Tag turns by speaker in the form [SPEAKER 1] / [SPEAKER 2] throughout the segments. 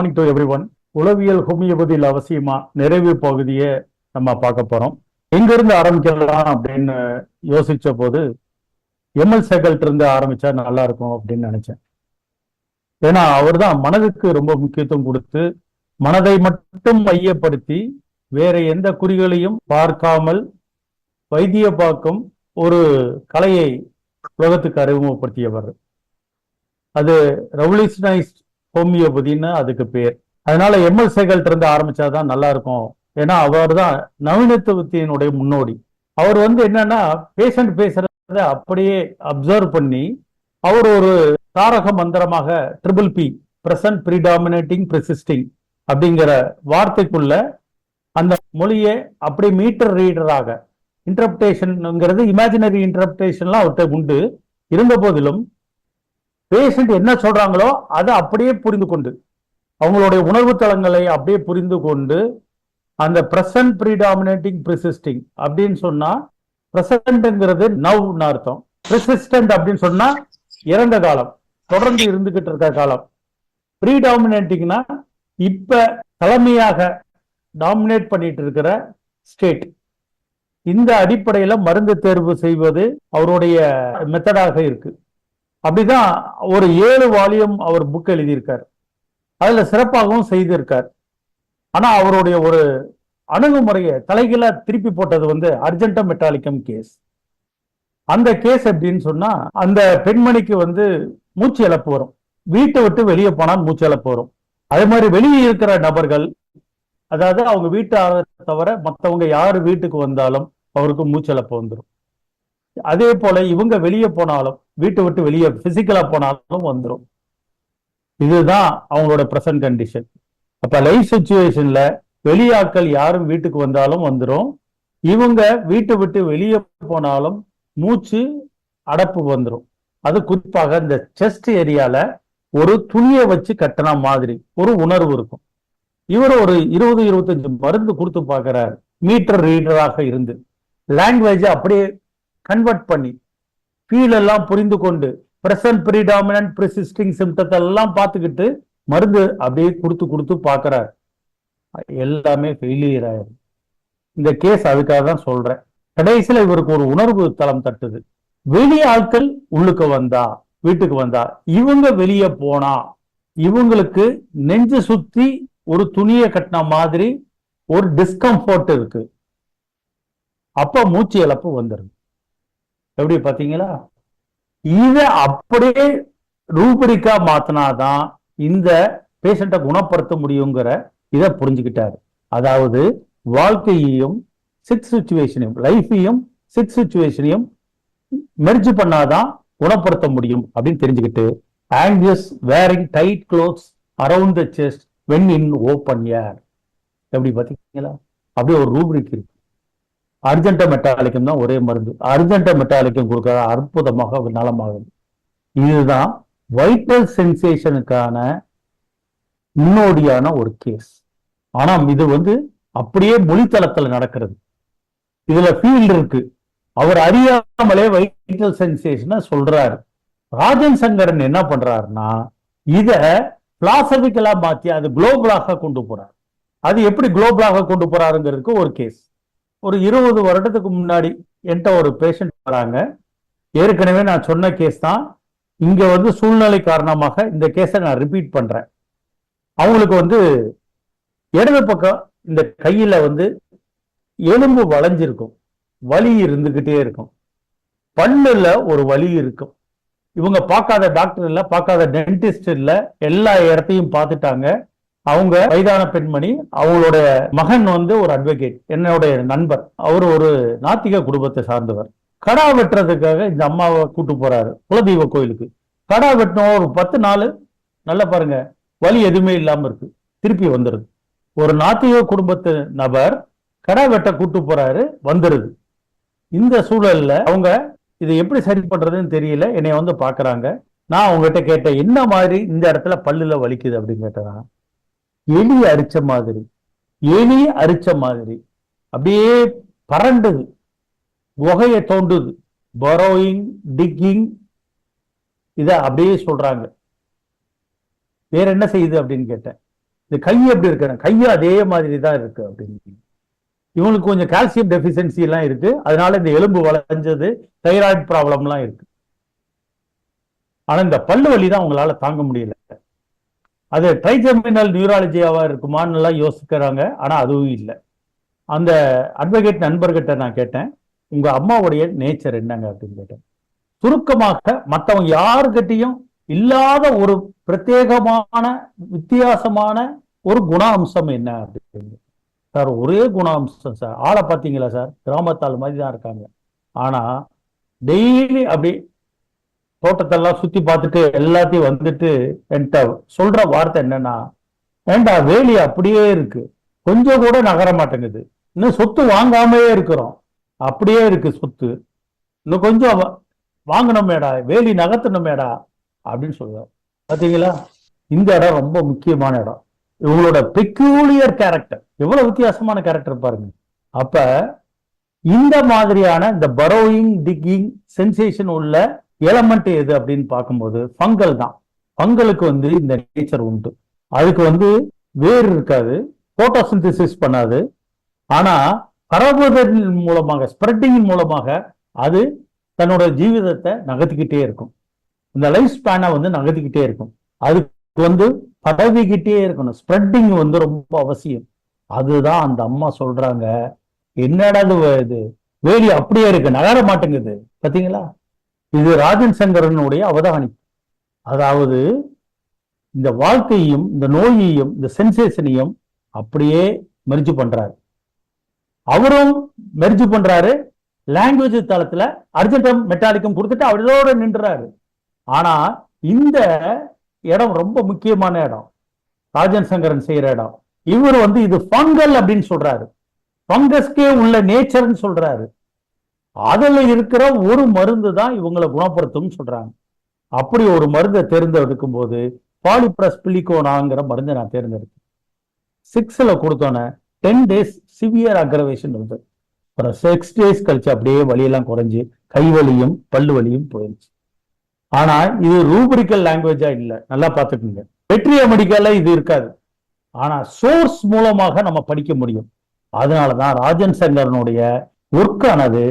[SPEAKER 1] Morning to every one உளவியல் ஹோமியோபதியில் அவசியமா நிறைவு பகுதியை நம்ம பார்க்க போறோம். எங்கிருந்து ஆரம்பிக்கலாம் அப்படின்னு யோசிச்ச போது எம்எல் சேகல்ட் இருந்து ஆரம்பிச்சா நல்லா இருக்கும் அப்படின்னு நினைச்சேன். ஏன்னா அவர் தான் மனதுக்கு ரொம்ப முக்கியத்துவம் கொடுத்து மனதை மட்டும் மையப்படுத்தி வேற எந்த குறிகளையும் பார்க்காமல் வைத்திய பார்க்கும் ஒரு கலையை உலகத்துக்கு அறிமுகப்படுத்தியவர். அது ரெவல்யூஷனைஸ்ட் ஹோமியோபதின்னு அதுக்கு பேர். அதனால எம்எல் சேகல்ட் இருந்து ஆரம்பிச்சாதான் நல்லா இருக்கும் ஏன்னா அவர் தான் நவீனத்துவத்தினுடைய முன்னோடி. அவர் வந்து என்னன்னா பேஷண்ட் பேசுறத அப்படியே அப்சர்வ் பண்ணி அவர் ஒரு தாரக மந்திரமாக triple P present predominating preexisting அப்படிங்கிற வார்த்தைக்குள்ள அந்த மொழியை அப்படியே மீட்டர் ரீடராக இன்டர்பிரேஷன்ங்கிறது இமேஜினரி இன்டர்பிரேஷன்லாம் அவர்கிட்ட உண்டு. இருந்த போதிலும் பேஷண்ட் என்ன சொல்றாங்களோ அதை அப்படியே புரிந்து கொண்டு அவங்களுடைய உணர்வு தளங்களை அப்படியே புரிந்து கொண்டு அந்த பிரசன்ட் ப்ரீடாமினேட்டிங் ப்ரிசிஸ்டிங் அப்படின்னு சொன்னா பிரசன்ட்ங்கிறது நவ்னு அர்த்தம். ப்ரிசிஸ்டன்ட் அப்படின்னு சொன்னா இறந்த காலம் தொடர்ந்து இருந்துகிட்டு இருக்க காலம். ப்ரீடாமினேட்டிங்னா இப்ப தலைமையாக டாமினேட் பண்ணிட்டு இருக்கிற ஸ்டேட் இந்த அடிப்படையில மருந்து தேர்வு செய்வது அவருடைய மெத்தடாக இருக்கு. அப்படிதான் ஒரு ஏழு வால்யூம் அவர் புக் எழுதியிருக்கார். அதுல சிறப்பாகவும் செய்திருக்கார். ஆனா அவருடைய ஒரு அணுகுமுறையை தலைகீழா திருப்பி போட்டது வந்து அர்ஜென்டா மெட்டாலிக்கம் கேஸ் அந்த கேஸ் எப்படின்னு சொன்னா அந்த பெண்மணிக்கு வந்து மூச்சு இழப்பு வரும். வீட்டை விட்டு வெளியே போனால் மூச்சு இழப்பு வரும். அதே மாதிரி வெளியே இருக்கிற நபர்கள் அதாவது அவங்க வீட்டு தவிர மற்றவங்க யார் வீட்டுக்கு வந்தாலும் அவருக்கு மூச்சு இழப்பு வந்துடும் அதே போல இவங்க வெளியே போனாலும் வீட்டை விட்டு வெளியே பிசிக்கலா போனாலும் வந்துடும் இதுதான் அவங்களோட ப்ரெசன்ட் கண்டிஷன் அப்ப லைஃப் சுச்சுவேஷன்ல வெளியாட்கள் யாரும் வீட்டுக்கு வந்தாலும் வந்துடும் இவங்க வீட்டை விட்டு வெளியே போனாலும் மூச்சு அடப்பு வந்துடும் அது குறிப்பாக இந்த செஸ்ட் ஏரியால ஒரு துணியை வச்சு கட்டின மாதிரி ஒரு உணர்வு இருக்கும். இவர் ஒரு இருபது இருபத்தஞ்சு மருந்து கொடுத்து பார்க்கிறார். மீட்டர் ரீடராக இருந்து. லாங்குவேஜ் அப்படியே கன்வெர்ட் பண்ணி ஃபீல் எல்லாம் புரிந்து கொண்டு பிரசன்ட் ப்ரீடாமினன்ட் ப்ரிசிஸ்டிங் சிம்டத்தை எல்லாம் பார்த்துக்கிட்டு மருந்து அப்படியே கொடுத்து கொடுத்து பார்க்கறார். எல்லாமே ஃபெயிலியர் ஆயிரும் இந்த கேஸ் அதுக்காக தான் சொல்றேன். கடைசியில இவருக்கு ஒரு உணர்வு தளம் தட்டுது. வெளி ஆட்கள் உள்ளுக்கு வந்தா வீட்டுக்கு வந்தா இவங்க வெளியே போனா இவங்களுக்கு நெஞ்சு சுத்தி ஒரு துணியை கட்டின மாதிரி ஒரு டிஸ்கம்ஃபர்ட் இருக்கு. அப்ப மூச்சு இழப்பு வந்துருது. எப்படி பாத்தீங்களா இத அப்படியே ரூபரிக்கா மாத்தினாதான் இந்த பேஷண்ட்டை குணப்படுத்த முடியுங்கிற இதை புரிஞ்சுக்கிட்டாரு. அதாவது வாழ்க்கையையும் சிக்ஸ் சுச்சுவேஷனையும் லைஃபையும் சிக்ஸ் சுச்சுவேஷனையும் மெர்ஜ் பண்ணாதான் குணப்படுத்த முடியும் அப்படின்னு தெரிஞ்சுக்கிட்டு anxious wearing tight clothes around the chest when in open air எப்படி பாத்தீங்களா அப்படியே ஒரு ரூபிரிக் இருக்கு. அர்ஜென்ட மெட்டாலிக்கம் தான் ஒரே மருந்து. அர்ஜென்ட மெட்டாலிக்கம் கொடுக்க அற்புதமாக நலமாகுது. இதுதான் வைட்டல் சென்சேஷனுக்கான முன்னோடியான ஒரு கேஸ் ஆனா இது வந்து அப்படியே மொழித்தளத்தில் நடக்கிறது. இதுல ஃபீல்டு இருக்கு. அவர் அறியாமலே வைட்டல் சென்சேஷனை சொல்றாரு. ராஜன் சங்கரன் என்ன பண்றாருன்னா இத பிலாசபிக்கலா மாத்தி அது குளோபலாக கொண்டு போறார். அது எப்படி குளோபலாக கொண்டு போறாருங்கிறதுக்கு ஒரு கேஸ் ஒரு இருபது வருடத்துக்கு முன்னாடி என்கிட்ட ஒரு பேஷண்ட் வராங்க. ஏற்கனவே நான் சொன்ன கேஸ் தான். இங்க வந்து சூழ்நிலை காரணமாக இந்த கேஸை நான் ரிப்பீட் பண்றேன். அவங்களுக்கு வந்து இடது பக்கம் இந்த கையில வந்து எலும்பு வளைஞ்சிருக்கும். வலி இருந்துகிட்டே இருக்கும். பல்லுல ஒரு வலி இருக்கும். இவங்க பார்க்காத டாக்டர் இல்லை பார்க்காத டென்டிஸ்ட் இல்லை எல்லா இடத்தையும் பார்த்துட்டாங்க. அவங்க வயதான பெண்மணி அவங்களோட மகன் வந்து ஒரு அட்வொகேட் என்னுடைய நண்பர். அவர் ஒரு நாத்திக குடும்பத்தை சார்ந்தவர். கடா வெட்டுறதுக்காக இந்த அம்மாவை கூட்டு போறாரு குலதெய்வ கோயிலுக்கு. கடா வெட்டினோம் ஒரு பத்து நாள் நல்லா பாருங்க வலி எதுவுமே இல்லாம இருக்கு. திருப்பி வந்துருது. ஒரு நாத்திக குடும்பத்து நபர் கடா வெட்ட கூட்டு போறாரு வந்துருது. இந்த சூழல்ல அவங்க இதை எப்படி சரி பண்றதுன்னு தெரியல என்னை வந்து பாக்குறாங்க. நான் அவங்ககிட்ட கேட்டேன் என்ன மாதிரி இந்த இடத்துல பல்லுல வலிக்குது அப்படின்னு கேட்டேன். எலி அரிச்ச மாதிரி எலி அரிச்ச மாதிரி அப்படியே பரண்டுது குகையை தோண்டுது பரோயிங் டிக்கிங் இத அப்படியே சொல்றாங்க. வேற என்ன செய்யுது அப்படின்னு கேட்டேன். இந்த கை எப்படி இருக்கு கையும் அதே மாதிரி தான் இருக்கு அப்படின்னு. இவங்களுக்கு கொஞ்சம் கால்சியம் டெஃபிஷியன்சி எல்லாம் இருக்கு. அதனால இந்த எலும்பு வளைஞ்சது தைராய்டு ப்ராப்ளம்லாம் இருக்கு. ஆனா இந்த பல்லு வலி தான் அவங்களால தாங்க முடியல. அது ட்ரைஜெர்மினல் நியூராலஜியாவா இருக்குமான்னு எல்லாம் யோசிக்கிறாங்க. ஆனா அதுவும் இல்லை. அந்த அட்வொகேட் நண்பர்கிட்ட நான் கேட்டேன் உங்க அம்மாவுடைய நேச்சர் என்னங்க? அப்படின்னு கேட்டேன். சுருக்கமாக மற்றவங்க யாருக்கிட்டையும் இல்லாத ஒரு பிரத்யேகமான வித்தியாசமான ஒரு குண அம்சம் என்ன அப்படின்னு. சார் ஒரே குண அம்சம் சார். ஆளை பார்த்தீங்களா சார்? கிராமத்தால் மாதிரி தான் இருக்காங்க. ஆனா டெய்லி அப்படி தோட்டத்தெல்லாம் சுத்தி பார்த்துட்டு எல்லாத்தையும் வந்துட்டு என்கிட்ட சொல்ற வார்த்தை என்னன்னா ஏண்டா வேலி அப்படியே இருக்கு. கொஞ்சம் கூட நகர மாட்டேங்குது. இன்னும் சொத்து வாங்காமயே இருக்கிறோம். அப்படியே இருக்கு சொத்து. இன்னும் கொஞ்சம் வாங்கணுமேடா வேலி நகர்த்தணுமேடா அப்படின்னு சொல்லுவார் பாத்தீங்களா? இந்த இடம் ரொம்ப முக்கியமான இடம். இவங்களோட பெக்யூலியர் கேரக்டர் எவ்வளவு வித்தியாசமான கேரக்டர் பாருங்க. அப்ப இந்த மாதிரியான இந்த பரோயிங் டிக்கிங் சென்சேஷன் உள்ள எலமெண்ட் எது அப்படின்னு பார்க்கும்போது ஃபங்கல் தான். ஃபங்கலுக்கு வந்து இந்த நேச்சர் உண்டு. அதுக்கு வந்து வேர் இருக்காது போட்டோசிந்தசிஸ் பண்ணாது. ஆனா பரவுவதன் மூலமாக ஸ்ப்ரெட்டிங் மூலமாக அது தன்னோட ஜீவிதத்தை நகர்த்திக்கிட்டே இருக்கும். இந்த லைஃப் ஸ்பேனை வந்து நகர்த்திக்கிட்டே இருக்கும். அதுக்கு வந்து பரவிக்கிட்டே இருக்கணும். ஸ்ப்ரெட்டிங் வந்து ரொம்ப அவசியம். அதுதான் அந்த அம்மா சொல்றாங்க. என்னடா இது இது? வேலி அப்படியே இருக்கு நகர மாட்டேங்குது. பாத்தீங்களா? இது ராஜன் சங்கரனுடைய அவதானிப்பு அதாவது இந்த வாழ்க்கையும் இந்த நோயையும் இந்த சென்சேஷனையும் அப்படியே மெர்ஜ் பண்றாரு. அவரும் மெர்ஜ் பண்றாரு. லாங்குவேஜ் தளத்துல அர்ஜென்டம் மெட்டாலிக்கும் கொடுத்துட்டு அவரோட நின்றுறாரு ஆனா இந்த இடம் ரொம்ப முக்கியமான இடம். ராஜன் சங்கரன் செய்யற இடம். இவர் வந்து இது ஃபங்கல் அப்படின்னு சொல்றாரு. ஃபங்கஸ்க்கே உள்ள நேச்சர்னு சொல்றாரு. அதுல இருக்கிற ஒரு மருந்து தான் இவங்களை குணப்படுத்தும் சொல்றாங்க. அப்படி ஒரு மருந்தை தேர்ந்தெடுக்கும் போது பாலிப்ரஸ் பிலிகோனாங்கிற மருந்தை நான் தேர்ந்தெடுத்தேன். சிக்ஸ்ல கொடுத்தோன்னே டென் டேஸ் சிவியர் அக்ரவேஷன் இருந்தது அப்புறம் சிக்ஸ் டேஸ் கழிச்சு அப்படியே வலியெல்லாம் குறைஞ்சு கை வலியும் பல்லு வலியும் போயிடுச்சு ஆனா இது ரூபரிக்கல் லாங்குவேஜா இல்லை. நல்லா பார்த்துக்கோங்க. வெற்றிய மெடிக்கல்ல இது இருக்காது. ஆனா சோர்ஸ் மூலமாக நம்ம படிக்க முடியும். அதனாலதான் ராஜன் சங்கரனுடைய ஒர்க் ஆனது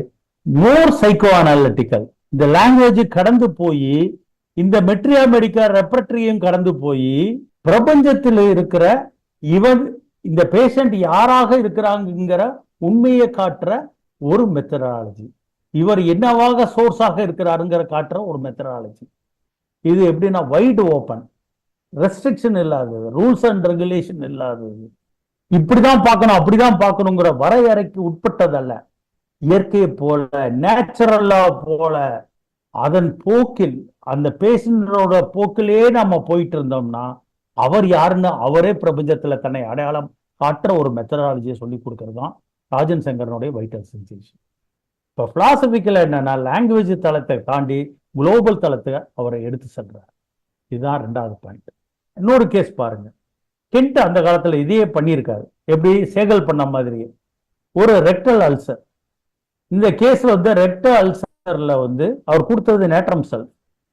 [SPEAKER 1] மோர் சைக்கோ அனாலிட்டிக்கல் இந்த லாங்குவேஜ் கடந்து போய் இந்த மெட்ரியா மெடிக்கா ரெப்பரட்டரியும் கடந்து போய் பிரபஞ்சத்தில் இருக்கிற இவன் இந்த பேஷண்ட் யாராக இருக்கிறாங்கிற உண்மையை காட்டுற ஒரு மெத்தடாலஜி இவர் என்னவாக சோர்ஸாக இருக்கிறாருங்கிற காட்டுற ஒரு மெத்தடாலஜி இது எப்படின்னா வைடு ஓப்பன் ரெஸ்ட்ரிக்ஷன் இல்லாதது ரூல்ஸ் அண்ட் ரெகுலேஷன் இல்லாதது. இப்படிதான் பார்க்கணும் அப்படிதான் பார்க்கணுங்கிற வரையறைக்கு உட்பட்டதல்ல. இயற்கையை போல நேச்சுரலா போல அதன் போக்கில் அந்த பேஷண்டோட போக்கிலே நம்ம போயிட்டு இருந்தோம்னா அவர் யாருன்னு அவரே பிரபஞ்சத்துல தன்னை அடையாளம் காட்டுற ஒரு மெத்தடாலஜியை சொல்லி கொடுக்கறது தான் ராஜன் சங்கரனுடைய வைட்டல் சென்சேஷன் இப்போ பிலாசபிக்கல் என்னன்னா லாங்குவேஜ் தளத்தை தாண்டி குளோபல் தளத்தை அவரை எடுத்து செல்றார். இதுதான் ரெண்டாவது பாயிண்ட் இன்னொரு கேஸ் பாருங்க. கென்ட் அந்த காலத்துல இதையே பண்ணியிருக்காரு. எப்படி? சேகல் பண்ண மாதிரி. ஒரு ரெக்டல் அல்சர் இந்த கேஸ் வந்து ரெக்டல் அல்சர்ல வந்து அவர் கொடுத்தது நேட்ரம் செல்ஃப்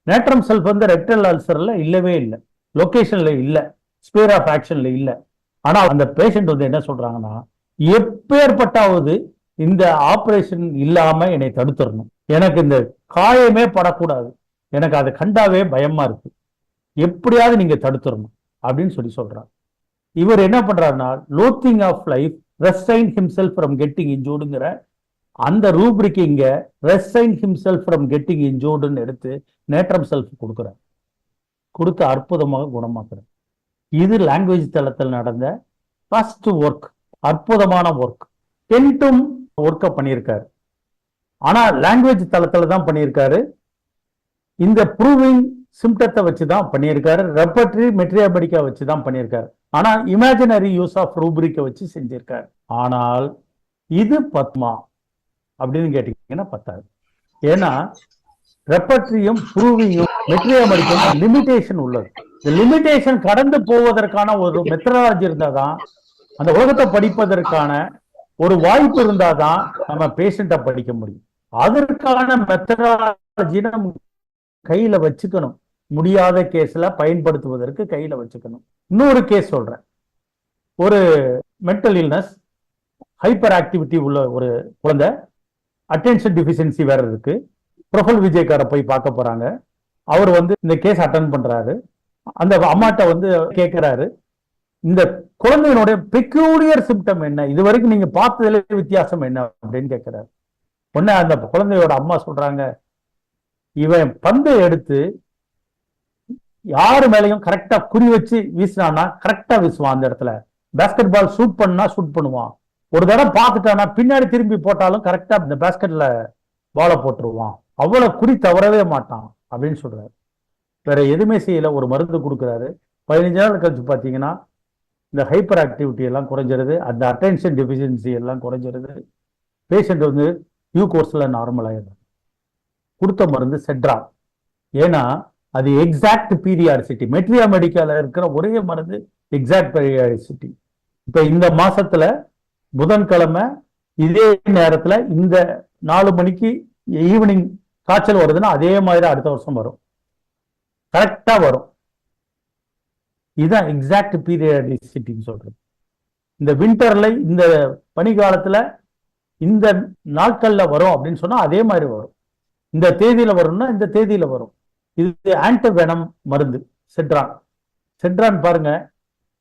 [SPEAKER 1] நேட்ரம் செல் வந்து ரெக்டல் அல்சர்ல இல்லவே இல்லை. லொகேஷன்ல இல்ல. ஸ்பியர் ஆஃப் ஆக்ஷன்ல இல்ல. ஆனா அந்த பேஷண்ட் வந்து என்ன சொல்றாங்கன்னா எப்பேற்பட்டாவது இந்த ஆபரேஷன் இல்லாம என்னை தடுத்துடணும் எனக்கு இந்த காயமே படக்கூடாது. எனக்கு அதை கண்டாவே பயமா இருக்கு. எப்படியாவது நீங்க தடுத்துடணும் அப்படின்னு சொல்லி சொல்றாரு. இவர் என்ன பண்றாருன்னா loathing of life restrain himself from getting இன்ஜூர்டுங்கிற அந்த ரூப்ரிக்கு இங்க ரெஸ்டைன் ஹிம்செல்ஃப் ஃப்ரம் கெட்டிங் இன்ஜூர்டுன்னு எடுத்து நேற்றம் செல்ஃப் கொடுக்குறார். கொடுத்து அற்புதமாக குணமாக்குறார். இது லாங்குவேஜ் தளத்தில் நடந்த ஃபர்ஸ்ட் ஒர்க் அற்புதமான ஒர்க் டென்ட்டும் ஒர்க்கை பண்ணியிருக்காரு. ஆனால் லாங்குவேஜ் தளத்தில் தான் பண்ணியிருக்காரு. இந்த ப்ரூவிங் சிம்டத்தை வச்சு தான் பண்ணியிருக்காரு. ரெப்பட்ரி மெட்ரியாபடிக்கா வச்சு தான் பண்ணியிருக்காரு. ஆனால் இமேஜினரி யூஸ் ஆஃப் ரூப்ரிக்கை வச்சு செஞ்சிருக்காரு. ஆனால் இது பத்மா அப்படின்னு கேட்டீங்கன்னா பத்தாது. ஏன்னா ரெப்பட்ரியும் ப்ரூவிங்கும் மெட்ரியாபடிக்கும் லிமிடேஷன் உள்ளது. இந்த லிமிடேஷன் கடந்து போவதற்கான ஒரு மெத்தடாலஜி இருந்தாதான் அந்த உலகத்தை படிப்பதற்கான ஒரு வாய்ப்பு இருந்தாதான் நம்ம பேஷண்ட்டை படிக்க முடியும். அதற்கான மெத்தடாலஜி நம்ம கையில வச்சுக்கணும். முடியாத கேஸ்ல பயன்படுத்துவதற்கு கையில வச்சுக்கணும். இன்னொரு கேஸ் சொல்றேன். ஒரு மென்டல் இல்னஸ் ஹைப்பர் ஆக்டிவிட்டி உள்ள ஒரு குழந்தை அட்டென்ஷன் டிஃபிஷியன்சி வேற இருக்கு. பிரபுல் விஜய்காரை போய் பார்க்க போறாங்க. அவர் வந்து இந்த கேஸ் அட்டன் பண்றாரு. அந்த அம்மாட்ட வந்து கேட்கிறாரு இந்த குழந்தையினுடைய பெக்யூலியர் சிம்டம் என்ன? இது வரைக்கும் நீங்க பார்த்ததுல வித்தியாசம் என்ன அப்படின்னு கேட்கிறாரு உடனே அந்த குழந்தையோட அம்மா சொல்றாங்க இவன் பந்தை எடுத்து யாரு மேலையும் கரெக்டா குறி வச்சு வீசினான்னா கரெக்டா வீசுவான் அந்த இடத்துல. பேஸ்கெட் பால் ஷூட் பண்ணா ஷூட் பண்ணுவான். ஒரு தடவை பார்த்துட்டானா பின்னாடி திரும்பி போட்டாலும் கரெக்டா இந்த பேஸ்கெட்ல பாலை போட்டுருவான். அவ்வளவு குறி தவறவே மாட்டான் அப்படின்னு சொல்றாரு. வேற எதுவுமே செய்யல ஒரு மருந்து கொடுக்குறாரு. பதினஞ்சு நாள் கழிச்சு பார்த்தீங்கன்னா இந்த ஹைப்பர் ஆக்டிவிட்டி எல்லாம் குறைஞ்சிருது. அந்த அட்டென்ஷன் டெஃபிஷியன்சி எல்லாம் குறைஞ்சிருது. பேஷண்ட் வந்து யூ கோர்ஸில் நார்மல் ஆயிடுறாங்க கொடுத்த மருந்து செட்ரா ஏன்னா அது எக்ஸாக்ட் பீரியாரிசிட்டி மெட்ரியா மெடிக்கல்ல இருக்கிற ஒரே மருந்து எக்ஸாக்ட் பீரியாரிசிட்டி இப்போ இந்த மாசத்துல புதன்கிழமை இதே நேரத்துல இந்த நாலு மணிக்கு ஈவினிங் காய்ச்சல் வருதுன்னா அதே மாதிரி அடுத்த வருஷம் வரும். கரெக்டா வரும். இதுதான் எக்ஸாக்ட் பீரியடிசிட்டின்னு சொல்றது. இந்த வின்டர்ல இந்த பனிக்காலத்துல இந்த நாட்கள்ல வரும் அப்படின்னு சொன்னா அதே மாதிரி வரும். இந்த தேதியில வரும்னா இந்த தேதியில வரும். இது ஆன்டிவெனம் மருந்து செட்ரான் செட்ரான் பாருங்க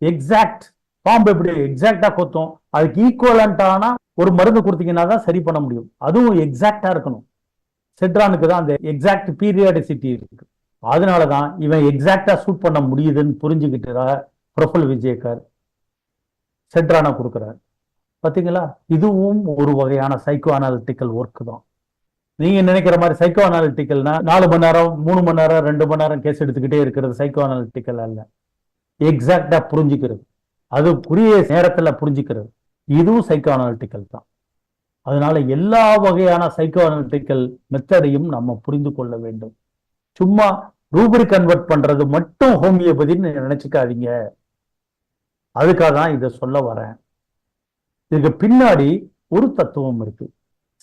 [SPEAKER 1] எக்ஸாக்ட் பாம்பு எப்படி எக்ஸாக்டா கொத்தும்? அதுக்கு ஈக்குவலண்டான ஒரு மருந்து கொடுத்தீங்கன்னா தான் சரி பண்ண முடியும். அதுவும் எக்ஸாக்டா இருக்கணும். செட்ரானுக்கு தான் அந்த எக்ஸாக்ட் பீரியாடிசிட்டி இருக்கு. அதனால தான் இவன் எக்ஸாக்டா ஷூட் பண்ண முடியுதுன்னு புரிஞ்சுக்கிட்டு ப்ரொஃபல் விஜயகர் செட்ரானா கொடுக்குறாரு. பார்த்தீங்களா இதுவும் ஒரு வகையான சைக்கோ அனாலிட்டிக்கல் ஒர்க் தான். நீங்க நினைக்கிற மாதிரி சைக்கோ அனாலிட்டிக்கல்னா நாலு மணி நேரம் மூணு மணி நேரம் ரெண்டு மணி நேரம் கேஸ் எடுத்துக்கிட்டே இருக்கிறது சைக்கோ அனாலிட்டிக்கல் அல்ல எக்ஸாக்டா புரிஞ்சுக்கிறது. அது புரிய நேரத்தில் புரிஞ்சுக்கிறது. இதுவும் சைக்கோ அனாலிட்டிக்கல் தான். அதனால எல்லா வகையான சைக்கோ அனாலிட்டிக்கல் மெத்தடையும் நம்ம புரிந்து கொள்ள வேண்டும். சும்மா ரூபரி கன்வெர்ட் பண்றது மட்டும் ஹோமியோபதின்னு நினைச்சுக்காதீங்க. அதுக்காக தான் இதை சொல்ல வரேன். இதுக்கு பின்னாடி ஒரு தத்துவம் இருக்கு.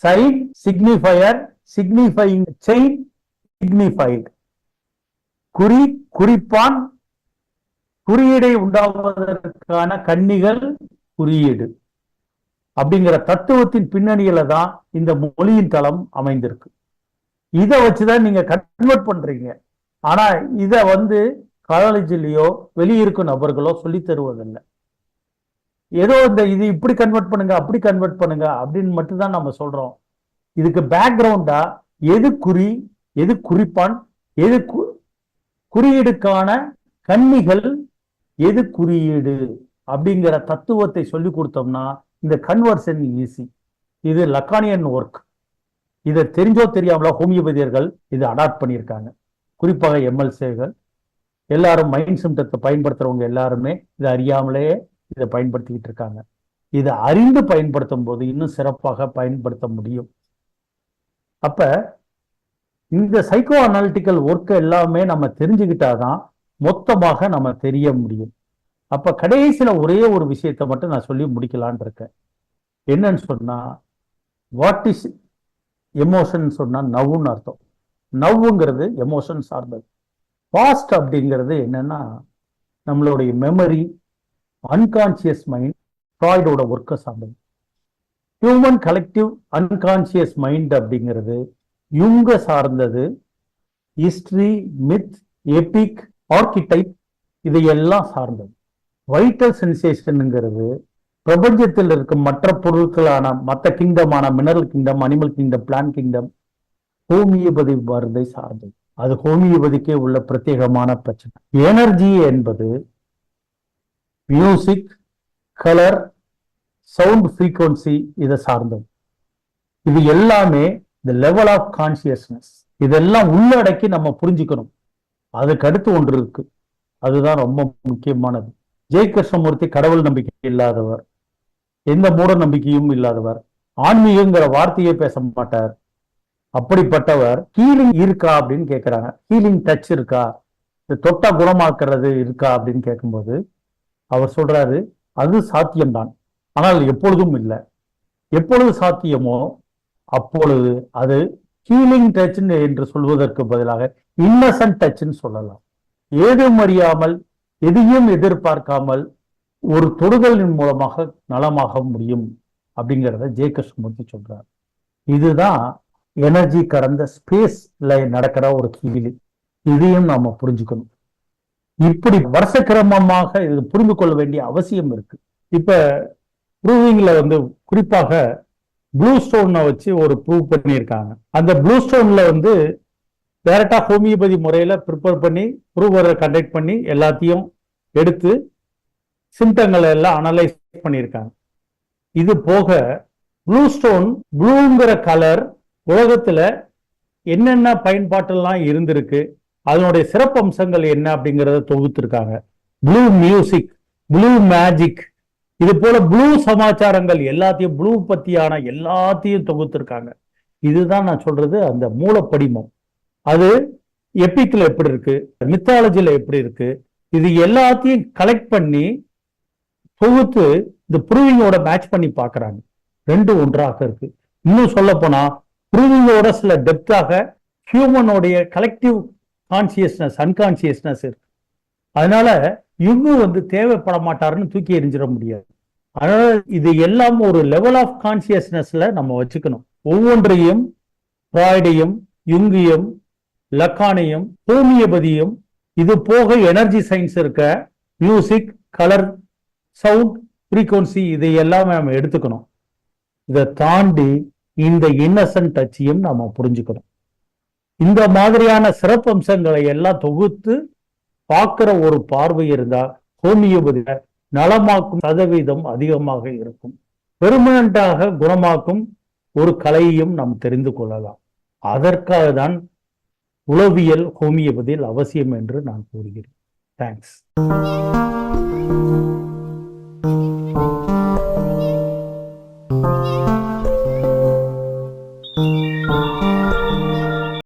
[SPEAKER 1] Sign signifier signifying chain signified குறி குறிப்பான் குறியீடை உண்டாவதற்கான கன்னிகள் குறியீடு. அப்படிங்கிற தத்துவத்தின் பின்னணியில தான் இந்த மொழியின் தளம் அமைந்திருக்கு. இதை வச்சுதான் நீங்க கன்வெர்ட் பண்றீங்க. ஆனா இத வந்து காலேஜிலேயோ வெளியிருக்கும் நபர்களோ சொல்லி தருவதில்லை. ஏதோ இந்த இது இப்படி கன்வெர்ட் பண்ணுங்க அப்படி கன்வெர்ட் பண்ணுங்க அப்படின்னு மட்டும்தான் நம்ம சொல்றோம். இதுக்கு பேக்ரவுண்டா எது குறி எது குறிப்பான் எது குறியீடுக்கான கன்னிகள் எது குறியீடு அப்படிங்கிற தத்துவத்தை சொல்லி கொடுத்தோம்னா இந்த கன்வர்ஷன் ஈஸி இது லக்கானியன் ஒர்க் இதை தெரிஞ்சோ தெரியாமலோ ஹோமியோபதியர்கள் இதை அடாப்ட் பண்ணியிருக்காங்க. குறிப்பாக எம்எல்சேகள் எல்லாரும் மைண்ட் சிம்டத்தை பயன்படுத்துறவங்க எல்லாருமே இதை அறியாமலே இதை பயன்படுத்திக்கிட்டு இருக்காங்க. இதை அறிந்து பயன்படுத்தும் போது இன்னும் சிறப்பாக பயன்படுத்த முடியும். அப்ப இந்த சைக்கோ அனாலிட்டிக்கல் ஒர்க் எல்லாமே நம்ம தெரிஞ்சுக்கிட்டாதான் மொத்தமாக நம்ம தெரிய முடியும். அப்ப கடைசியில ஒரே ஒரு விஷயத்தை மட்டும் நான் சொல்லி முடிக்கலான் இருக்கேன். என்னன்னு சொன்னா வாட் இஸ் எமோஷன் சொன்னா நவ்வுன்னு அர்த்தம். நவ்வுங்கிறது எமோஷன் சார்ந்தது. பாஸ்ட் அப்படிங்கிறது என்னன்னா நம்மளுடைய மெமரி அன்கான்சியஸ் மைண்ட் ஃப்ராய்டோட ஒர்க்கை சார்ந்தது. ஹியூமன் கலெக்டிவ் அன்கான்சியஸ் மைண்ட் அப்படிங்கிறது யுங்க சார்ந்தது ஹிஸ்ட்ரி மித் எபிக் ஆர்கிடைப் இதையெல்லாம் சார்ந்தது. வைட்டல் சென்சேஷனுங்கிறது பிரபஞ்சத்தில் இருக்கும் மற்ற பொருட்களான மற்ற கிங்டமான mineral kingdom animal kingdom plant kingdom homeopathy மருந்தை சார்ந்தது. அது ஹோமியோபதிக்கே உள்ள பிரத்யேகமான பிரச்சனை. எனர்ஜி என்பது மியூசிக் கலர் சவுண்ட் ஃப்ரீக்குவன்சி இதை சார்ந்தது. இது எல்லாமே த லெவல் ஆஃப் கான்சியஸ்னஸ் இதெல்லாம் உள்ளடக்கி நம்ம புரிஞ்சுக்கணும். அதுக்கு அடுத்து ஒன்று இருக்கு. அதுதான் ரொம்ப முக்கியமானது. ஜெய கிருஷ்ணமூர்த்தி கடவுள் நம்பிக்கை இல்லாதவர். எந்த மூட நம்பிக்கையும் இல்லாதவர். ஆன்மீகங்கிற வார்த்தையே பேச மாட்டார். அப்படிப்பட்டவர் ஹீலிங் இருக்கா அப்படின்னு கேட்கிறாங்க ஹீலிங் டச் இருக்கா? இந்த தொட்டா குணமாக்குறது இருக்கா அப்படின்னு கேட்கும்போது அவர் சொல்றாரு அது சாத்தியம்தான். ஆனால் எப்பொழுதும் இல்லை. எப்பொழுது சாத்தியமோ அப்பொழுது அது ஹீலிங் டச் என்று சொல்வதற்கு பதிலாக இன்னசென்ட் டச்னு சொல்லலாம். ஏதும் அறியாமல் எதையும் எதிர்பார்க்காமல் ஒரு தொடுதலின் மூலமாக நலமாக முடியும் அப்படிங்கிறத ஜே கிருஷ்ணமூர்த்தி சொல்றார். இதுதான் எனர்ஜி கடந்த ஸ்பேஸ்ல நடக்கிற ஒரு கீழி இதையும் நாம புரிஞ்சுக்கணும். இப்படி வருஷ கிரமமாக இது புரிந்து கொள்ள வேண்டிய அவசியம் இருக்கு. இப்ப ப்ரூவிங்ல வந்து குறிப்பாக ப்ளூ ஸ்டோனை வச்சு ஒரு ப்ரூவ் பண்ணியிருக்காங்க. அந்த ப்ளூ ஸ்டோன்ல வந்து டேரெக்டாக ஹோமியோபதி முறையில் ப்ரிப்பேர் பண்ணி ப்ரூவரை கண்டக்ட் பண்ணி எல்லாத்தையும் எடுத்து சிம்டங்களை எல்லாம் அனலைஸ் பண்ணியிருக்காங்க. இது போக ப்ளூ ஸ்டோன் ப்ளூங்கிற கலர் உலகத்தில் என்னென்ன பயன்பாட்டெல்லாம் இருந்திருக்கு அதனுடைய சிறப்பம்சங்கள் என்ன அப்படிங்கிறத தொகுத்திருக்காங்க. ப்ளூ மியூசிக் ப்ளூ மேஜிக் இது போல ப்ளூ சமாச்சாரங்கள் எல்லாத்தையும் ப்ளூ பத்தியான எல்லாத்தையும் தொகுத்திருக்காங்க. இதுதான் நான் சொல்றது அந்த மூலப்படிமம். அது எப்பிக்கில் எப்படி இருக்கு? மித்தாலஜியில் எப்படி இருக்கு? இது எல்லாத்தையும் கலெக்ட் பண்ணி தொகுத்து இந்த ப்ரூவிங்கோட மேட்ச் பண்ணி பார்க்குறாங்க ரெண்டு ஒன்றாக இருக்கு. இன்னும் சொல்ல போனா ப்ரூவிங்கோட சில டெப்தாக ஹியூமனோடைய கலெக்டிவ் கான்சியஸ்னஸ் அன்கான்சியஸ்னஸ் இருக்கு. அதனால இவங்க வந்து தேவைப்பட மாட்டாருன்னு தூக்கி எரிஞ்சிட முடியாது. அதனால இது எல்லாம் ஒரு லெவல் ஆஃப் கான்சியஸ்னஸ்ல நம்ம வச்சுக்கணும். ஒவ்வொன்றையும் ஃப்ராய்டையும் யுங்கியும் லக்கானையும் ஹோமியோபதியும் இது போக எனர்ஜி சயின்ஸ் இருக்க மியூசிக் கலர் சவுண்ட் ஃப்ரீக்வன்சி இதை எல்லாமே நம்ம எடுத்துக்கணும். இதை தாண்டி இந்த இன்னசென்ட் டச்சையும் நாம புரிஞ்சுக்கணும். இந்த மாதிரியான சிறப்பம்சங்களை எல்லாம் தொகுத்து பார்க்கிற ஒரு பார்வை இருந்தா ஹோமியோபதியில நலமாக்கும் சதவீதம் அதிகமாக இருக்கும். பெர்மனண்டாக குணமாக்கும் ஒரு கலையையும் நாம் தெரிந்து கொள்ளலாம். அதற்காக தான் உளவியல் ஹோமியோபதியில் அவசியம் என்று நான் கூறுகிறேன். தேங்க்ஸ்